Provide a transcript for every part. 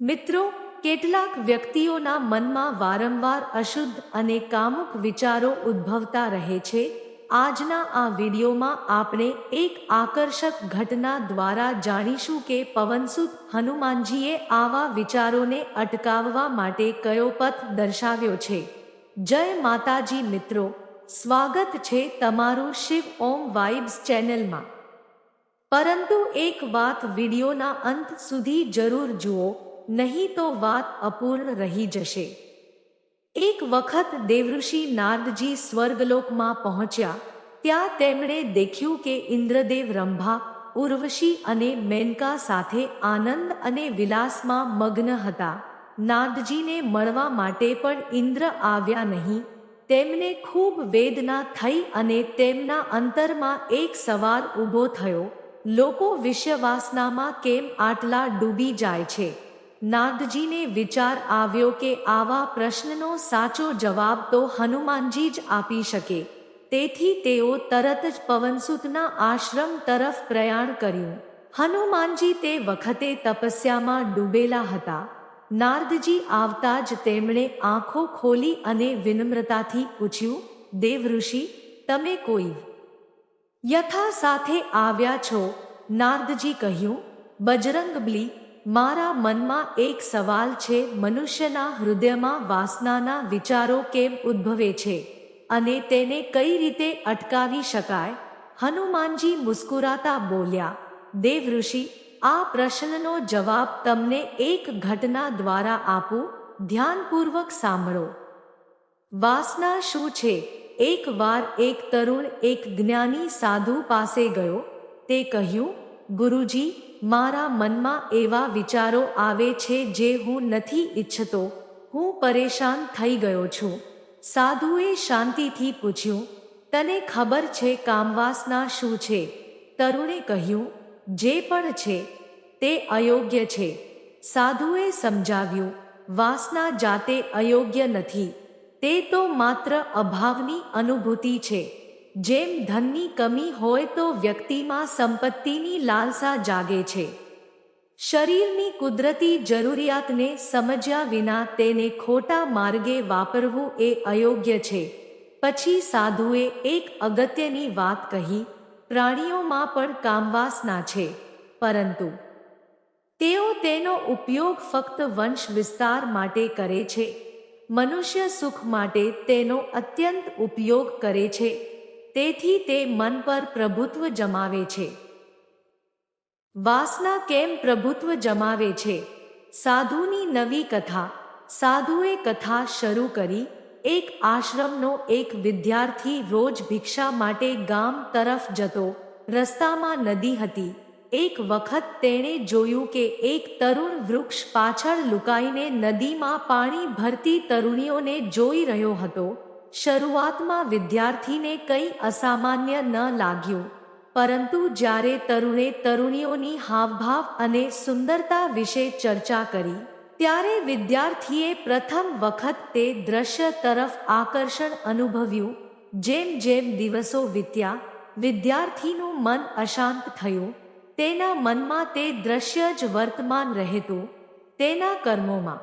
મિત્રો, કેટલાક વ્યક્તિઓના મનમાં વારંવાર અશુદ્ધ અને કામુક વિચારો ઉદ્ભવતા રહે છે. આજના આ વિડીયોમાં આપણે એક આકર્ષક ઘટના દ્વારા જાણીશું કે પવનસુત હનુમાનજીએ આવા વિચારોને અટકાવવા માટે કયો પથ દર્શાવ્યો છે. જય માતાજી મિત્રો, સ્વાગત છે તમારું શિવ ઓમ વાઇબ્સ ચેનલમાં. પરંતુ એક વાત વિડીયોના અંત સુધી જરૂર જુઓ. નહીં તો વાત અપૂર્ણ રહી જશે. એક વખત દેવઋષિ નારદજી સ્વર્ગલોકમાં પહોંચ્યા, ત્યાં તેમણે દેખ્યું કે ઇન્દ્રદેવ રંભા, ઉર્વશી અને મેનકા સાથે આનંદ અને વિલાસમાં મગ્ન હતા. નારદજીને મળવા માટે પણ ઇન્દ્ર આવ્યા નહીં. તેમને ખૂબ વેદના થઈ અને તેમના અંતરમાં એક સવાલ ઊભો થયો. લોકો વિશ્વવાસનામાં કેમ આટલા ડૂબી જાય છે? નારદજીને વિચાર આવ્યો કે આવા પ્રશ્નનો સાચો જવાબ તો હનુમાનજી જ આપી શકે. તેથી તેઓ તરત જ પવનસુતના આશ્રમ તરફ પ્રયાણ કર્યું. હનુમાનજી તે વખતે તપસ્યામાં ડૂબેલા હતા. નારદજી આવતા જ તેમણે આંખો ખોલી અને વિનમ્રતાથી પૂછ્યું દેવઋષિ તમે કોઈ યથા સાથે આવ્યા છો? નારદજી કહ્યું, બજરંગબલી મારા મનમાં એક સવાલ છે, મનુષ્યના હૃદયમાં વાસનાના વિચારો કેમ ઉદ્ભવે છે અને તેને કઈ રીતે અટકાવી શકાય? હનુમાનજી મુસ્કુરાતા બોલ્યા દેવઋષિ આ પ્રશ્નનો જવાબ તમને એક ઘટના દ્વારા આપું. ધ્યાનપૂર્વક સાંભળો. વાસના શું છે? એક વાર એક તરુણ એક જ્ઞાની સાધુ પાસે ગયો. તે કહ્યું ગુરુજી, મારા મનમાં એવા વિચારો આવે છે જે હું નથી ઈચ્છતો. હું પરેશાન થઈ ગયો છું. સાધુએ શાંતિથી પૂછ્યું, તને ખબર છે કામવાસના શું છે? તરુણે કહ્યું, જે પણ છે, તે અયોગ્ય છે. સાધુએ સમજાવ્યું, વાસના જાતે અયોગ્ય નથી. તે તો માત્ર અભાવની અનુભૂતિ છે. જેમ ધનની કમી હોય તો વ્યક્તિમાં સંપત્તિની લાલસા જાગે છે. શરીરની કુદરતી જરૂરિયાતને સમજ્યા વિના તેને ખોટા માર્ગે વાપરવું એ અયોગ્ય છે. પછી સાધુએ એક અગત્યની વાત કહી, પ્રાણીઓમાં પણ કામવાસના છે. પરંતુ તેઓ તેનો ઉપયોગ ફક્ત વંશ વિસ્તાર માટે કરે છે. મનુષ્ય સુખ માટે તેનો અત્યંત ઉપયોગ કરે છે. તેથી તે મન પર પ્રભુત્વ જમાવે છે. વાસના કેમ પ્રભુત્વ જમાવે છે? સાધુની નવી કથા. સાધુએ કથા શરૂ કરી. એક આશ્રમનો એક વિદ્યાર્થી રોજ ભિક્ષા માટે ગામ તરફ જતો. રસ્તામાં નદી હતી. એક વખત તેણે જોયું કે એક તરુણ વૃક્ષ પાછળ લુકાઈને નદીમાં પાણી ભરતી તરુણીઓને જોઈ રહ્યો હતો. શરૂઆતમાં વિદ્યાર્થીને કંઈ અસામાન્ય ન લાગ્યું, પરંતુ જ્યારે તરુણે તરુણીઓની હાવભાવ અને સુંદરતા વિશે ચર્ચા કરી, ત્યારે વિદ્યાર્થીએ પ્રથમ વખત તે દ્રશ્ય તરફ આકર્ષણ અનુભવ્યું. જેમ જેમ દિવસો વીત્યા, વિદ્યાર્થીનું મન અશાંત થયું. તેના મનમાં તે દ્રશ્ય જ વર્તમાન રહેતું. તેના કર્મોમાં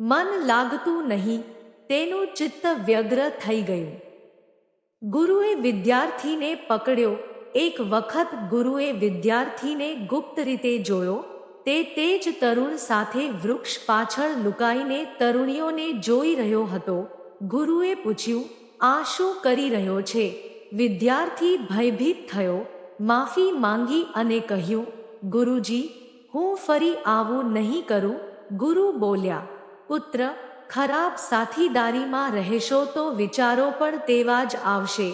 મન લાગતું નહીં. તેનું ચિત્ત વ્યગ્ર થઈ ગયું. ગુરુએ વિદ્યાર્થીને પકડ્યો. એક વખત ગુરુએ વિદ્યાર્થીને ગુપ્ત રીતે જોયો. તે તે તરુણ સાથે વૃક્ષ પાછળ લુકાઈને તરુણીઓને જોઈ રહ્યો હતો. ગુરુએ પૂછ્યું, આ શું કરી રહ્યો છે? વિદ્યાર્થી ભયભીત થયો. માફી માંગી અને કહ્યું, ગુરુજી, હું ફરી આવું નહીં કરું. ગુરુ બોલ્યા, પુત્ર ખરાબ સાથીદારીમાં રહેશો તો વિચારો પણ તેવા જ આવશે.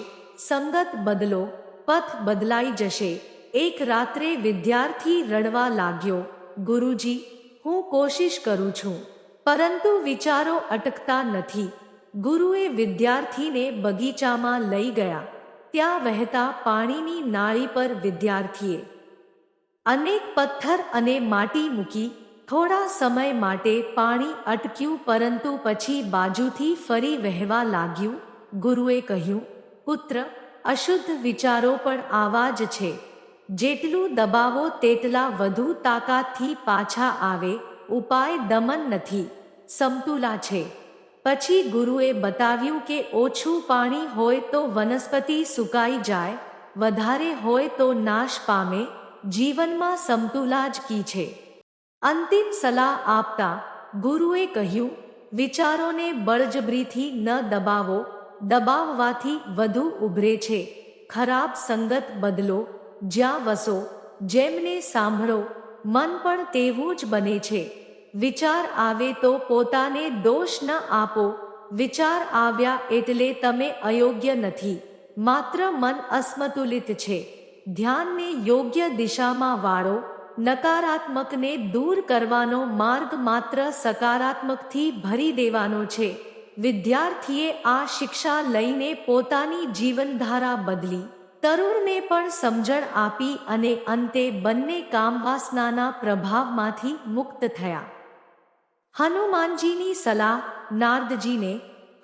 સંગત બદલો, પથ બદલાઈ જશે. એક રાત્રે વિદ્યાર્થી રડવા લાગ્યો, ગુરુજી, હું કોશિશ કરું છું. પરંતુ વિચારો અટકતા નથી. ગુરુએ વિદ્યાર્થીને બગીચામાં લઈ ગયા. ત્યાં વહેતા પાણીની નાળી પર વિદ્યાર્થીએ અનેક પથ્થર અને માટી મૂકી થોડા સમય માટે પાણી અટક્યું પરંતુ પછી બાજુથી ફરી વહેવા લાગ્યું. ગુરુએ કહ્યું, પુત્ર, અશુદ્ધ વિચારો પણ આવા જ છે. જેટલું દબાવો તેટલા વધુ તાકાતથી પાછા આવે. ઉપાય દમન નથી. સમતુલા છે. પછી ગુરુએ બતાવ્યું કે ઓછું પાણી હોય તો વનસ્પતિ સુકાઈ જાય, વધારે હોય તો નાશ પામે. જીવનમાં સમતુલા જ કી છે. અંતિમ સલાહ આપતા ગુરુએ કહ્યું, વિચારોને બળજબરીથી ન દબાવો. દબાવવાથી વધુ ઉભરે છે. ખરાબ સંગત બદલો. જ્યાં વસો, જેમને સાંભળો. મન પણ તેવું જ બને છે. વિચાર આવે તો પોતાને દોષ ન આપો. વિચાર આવ્યા એટલે તમે અયોગ્ય નથી. માત્ર મન અસમતુલિત છે. ધ્યાનને યોગ્ય દિશામાં વાળો. નકારાત્મકને દૂર કરવાનો માર્ગ માત્ર સકારાત્મકથી ભરી દેવાનો છે. વિદ્યાર્થીએ આ શિક્ષા લઈને પોતાની જીવનધારા બદલી. તરુણને પણ સમજણ આપી અને અંતે બંને કામવાસનાના પ્રભાવમાંથી મુક્ત થયા. હનુમાનજીની સલાહ, નારદજીને,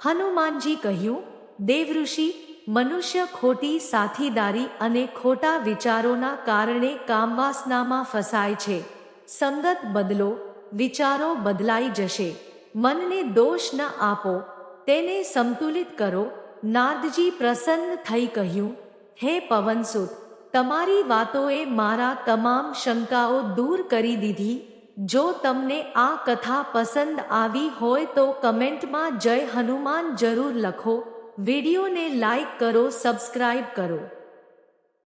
હનુમાનજી કહ્યું, દેવઋષિ મનુષ્ય ખોટી સાથીદારી અને ખોટા વિચારોના કારણે કામવાસનામાં ફસાય છે. સંગત બદલો, વિચારો બદલાઈ જશે. મનને દોષ ન આપો, તેને સંતુલિત કરો. નારદજી પ્રસન્ન થઈ કહ્યું, હે પવનસુત, તમારી વાતોએ મારા તમામ શંકાઓ દૂર કરી દીધી. જો તમને આ કથા પસંદ આવી હોય તો કમેન્ટમાં જય હનુમાન જરૂર લખો. વિડીયોને લાઈક કરો સબસ્ક્રાઇબ કરો.